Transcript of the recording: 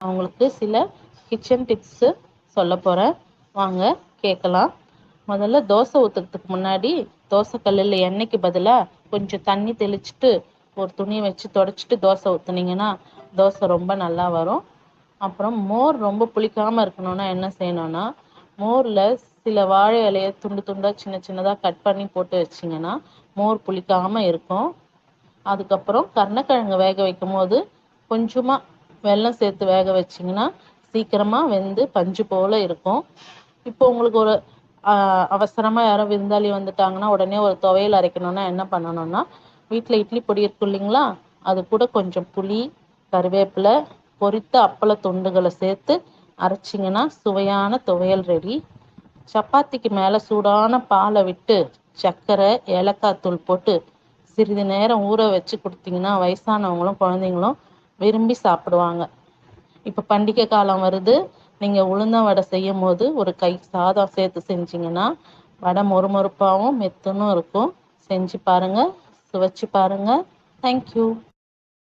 அவங்களுக்கு சில kitchen tips சொல்ல போகிறேன் வாங்க கேட்கலாம். முதல்ல தோசை ஊற்றுறதுக்கு முன்னாடி தோசை கல்லில் எண்ணெய்க்கு பதிலாக கொஞ்சம் தண்ணி தெளிச்சுட்டு ஒரு துணியை வச்சு தொடச்சிட்டு தோசை ஊற்றுனீங்கன்னா தோசை ரொம்ப நல்லா வரும். அப்புறம் மோர் ரொம்ப புளிக்காமல் இருக்கணும்னா என்ன செய்யணும்னா மோரில் சில வாழை இலையை துண்டு துண்டாக சின்ன சின்னதாக கட் பண்ணி போட்டு வச்சிங்கன்னா மோர் புளிக்காமல் இருக்கும். அதுக்கப்புறம் கருணக்கிழங்கு வேக வைக்கும் போது கொஞ்சமாக வெல்லம் சேர்த்து வேக வச்சிங்கன்னா சீக்கிரமாக வெந்து பஞ்சு போல் இருக்கும். இப்போ உங்களுக்கு ஒரு அவசரமாக யாரும் விருந்தாளி வந்துட்டாங்கன்னா உடனே ஒரு துவையல் அரைக்கணும்னா என்ன பண்ணணும்னா வீட்டில் இட்லி பொடி இருக்கும் இல்லைங்களா? அது கூட கொஞ்சம் புளி கருவேப்பிலை பொரித்த அப்பள துண்டுகளை சேர்த்து அரைச்சிங்கன்னா சுவையான துவையல் ரெடி சப்பாத்திக்கு மேலே சூடான பாலை விட்டு சர்க்கரை ஏலக்காய் தூள் போட்டு சிறிது நேரம் ஊற வச்சு கொடுத்தீங்கன்னா வயசானவங்களும் குழந்தைங்களும் விரும்பி சாப்பிடுவாங்க. இப்போ பண்டிகை காலம் வருது. நீங்கள் உளுந்த வடை செய்யும் போது ஒரு கை சாதம் சேர்த்து செஞ்சீங்கன்னா வடை மொறுமொறுப்பாகவும் மெத்துன்னு இருக்கும். செஞ்சு பாருங்கள் சுவைச்சு பாருங்கள் தேங்க்யூ